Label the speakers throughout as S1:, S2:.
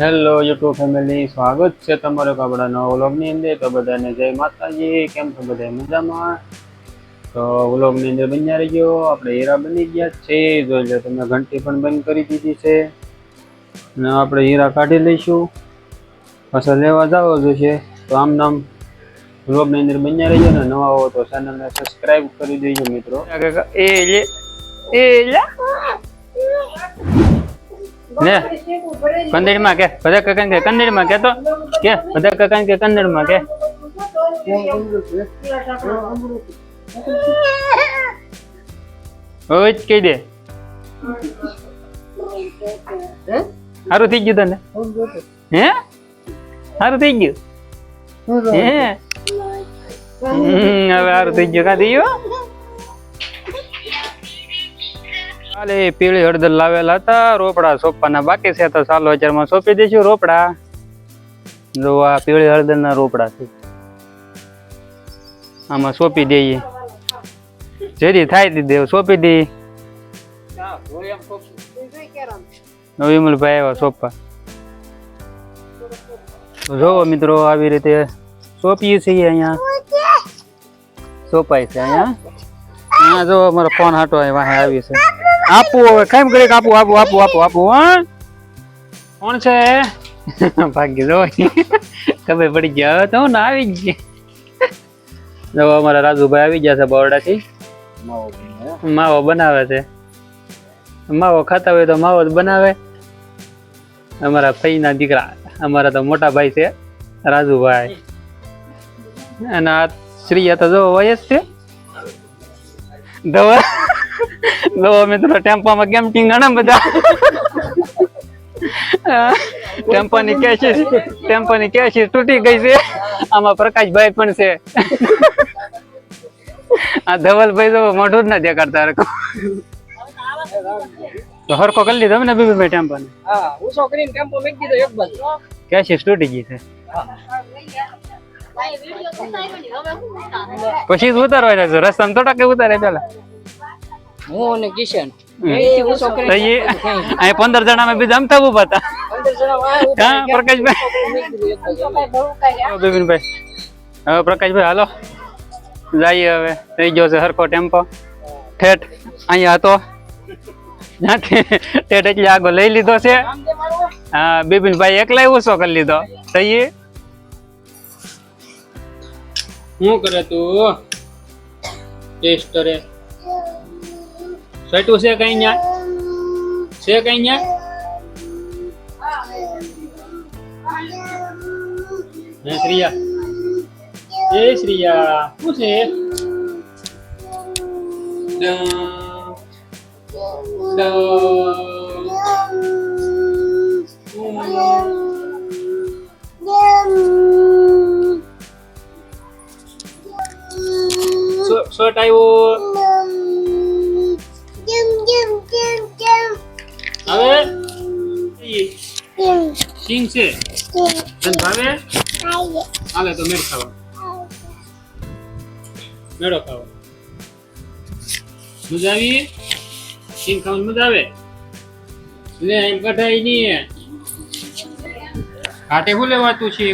S1: Hello YouTube family સ્વાગત છે તમારું આપણા નવા વ્લોગની અંદર. તો બધાને જય માતાજી. કેમ છો બધા? મજામાં? તો વ્લોગની અંદર બન્યા રહી ગયો આપણે હીરા બની ગયા છે. જોઈ તમે ઘંટી પણ બંધ કરી દીધી છે. અને આપણે હીરા કાઢી લઈશું. પાછા લેવા જાવ જોશે તો આમ નામ વ્લોગની અંદર બન્યા રહી ગયો ને નવા હો તો ચેનલને સબસ્ક્રાઇબ કરી દેજો મિત્રો. એ લે એ લે. ને કંદડીમાં કે બધા કાકા કે કંદડીમાં કે તો કે બધા કાકા કે કંદડીમાં કે. ઓય જ કહી દે. સારું થઈ ગયું તને? હે? સારું થઈ ગયું? હે? હમ, હવે સારું થઈ ગયું. કા થયું કાલે પીળી હળદર લાવેલા હતા, રોપડા સોંપવાના બાકી છે તો ચાલો અત્યારમાં સોંપી દઈશું રોપડા. જો આ પીળી હળદરના રોપડા છે. આમાં સોંપી દઈએ. જેથી થાય દીધી સોંપી દઈએ. વિમલભાઈ આવ્યા સોંપવા. જોવો મિત્રો, આવી રીતે સોંપીએ છીએ અહીંયા. સોંપાય છે અહીંયા. અહીંયા જો અમારો ફોન હાટો વાહે આવી છે. આપવું હવે. કેમ કરી આપું? આપું આપું આપું આપું હા. કોણ છે? ભાગ્ય જો. ખબર પડી ગયા હવે તો હું ના આવી ગયા જો અમારા રાજુભાઈ આવી ગયા છે બરોડાથી. માવો બનાવે. છે. માવો ખાતા હોય તો માવો જ બનાવે. અમારા ફઈના દીકરા અમારા તો મોટા ભાઈ છે રાજુભાઈ. અને આ શ્રીયા તો જો વયસ છે. દવા દવા મિત્રો ટેમ્પામાં કેમ ટીંગાણા બધા? ટેમ્પાની કેશીસ ટેમ્પાની કેશીસ તૂટી ગઈ છે. આમાં પ્રકાશભાઈ પણ છે. આ ધવલભાઈ તો મોઢું જ ના દેખાડતા હરખું. તો હરકો કરી લીધો ને બીબીભાઈ ટેમ્પાને?
S2: હા હું કરીને ટેમ્પો મેક દીધો એક બાજુ.
S1: કેશીસ તૂટી ગઈ છે. પછી જ ઉતારવા રસ્તા થોડા કે ઉતારે પેલા.
S2: હું અને કિશન.
S1: હમ.
S2: એ ઉસો
S1: તો
S2: કરીને
S1: એ અહીં પંદર જણા માં બીજા અમથા ઊભા હતા.
S2: પંદર જણા વાહ ઊભા
S1: હા
S2: રહ્યા.
S1: પ્રકાશભાઈ.
S2: મેક દીધું એક બાજુ.
S1: હા, બિપિનભાઈ હવે પ્રકાશભાઈ હાલો. જઈએ હવે. થઈ ગયો છે હરખો ટેમ્પો. ઠેઠ અહીંયા હતો. ત્યાંથી ઠેઠ એટલે આગળ લઈ લીધો છે. હા બિપિનભાઈ એકલા ઓછો કરી લીધો? સહી શું કરે તું? ટેસ્ટ કરે. સટું છે કઈ ન્યા છે કઈ ન્યા હે શ્રીયા એ શ્રીયા શું છે ડ- ડ- શર્ટ આવ્યો સિંગ છે. તને ભાવે હાલે તો મેળ ખાવા. મેળો ખાવા. મજા આવી? સિંગ ખાવાની મજા આવે? લે એમ કઢાઈ નહીં કાટે શું લેવાતું છે?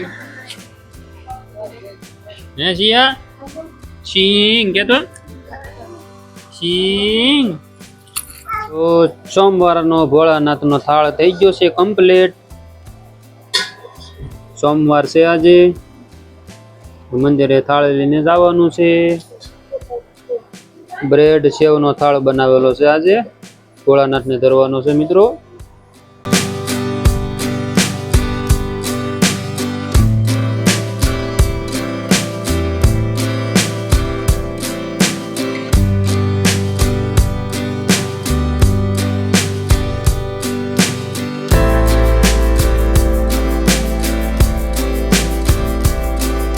S1: હે સિયા સિંગ કે તો? સિંગ તો સોમવારનો ભોળાનાથનો થાળ થઈ ગયો છે કમ્પ્લીટ સોમવાર છે આજે. મંદિરે થાળ લઈને જવાનું છે. બ્રેડ સેવનો થાળ બનાવેલો છે આજે. ભોળાનાથને ધરવાનો છે મિત્રો.